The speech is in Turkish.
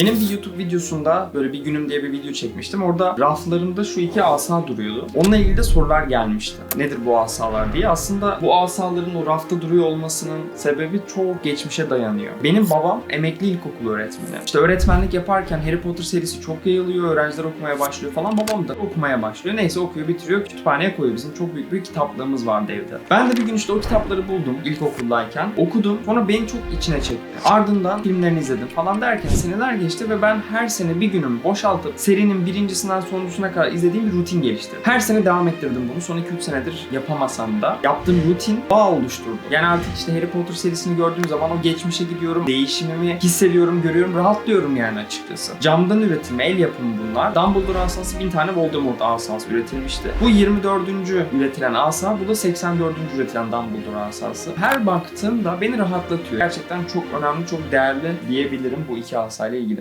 Benim bir YouTube videosunda böyle bir günüm diye bir video çekmiştim. Orada raflarımda şu iki asa duruyordu. Onunla ilgili de sorular gelmişti. Nedir bu asalar diye. Aslında bu asaların o rafta duruyor olmasının sebebi çok geçmişe dayanıyor. Benim babam emekli ilkokul öğretmeni. İşte öğretmenlik yaparken Harry Potter serisi çok yayılıyor. Öğrenciler okumaya başlıyor falan. Babam da okumaya başlıyor. Neyse okuyor bitiriyor. Kütüphaneye koyuyor. Bizim çok büyük bir kitaplığımız vardı evde. Ben de bir gün işte o kitapları buldum ilkokuldayken. Okudum. Sonra beni çok içine çekti. Ardından filmlerini izledim falan derken seneler geçti ve ben her sene bir günümü boşaltıp serinin birincisinden sonuncusuna kadar izlediğim bir rutin geliştirdim. Her sene devam ettirdim bunu. Son 2-3 senedir yapamasam da yaptığım rutin bağ oluşturdu. Yani artık işte Harry Potter serisini gördüğüm zaman o geçmişe gidiyorum. Değişimimi hissediyorum, görüyorum, rahatlıyorum yani açıkçası. Camdan üretilme, el yapımı bunlar. Dumbledore asası 1000 tane Voldemort asası üretilmişti. Bu 24. üretilen asa, bu da 84. üretilen Dumbledore asası. Her baktığımda beni rahatlatıyor. Gerçekten çok önemli, çok değerli diyebilirim bu iki asayla ilgili.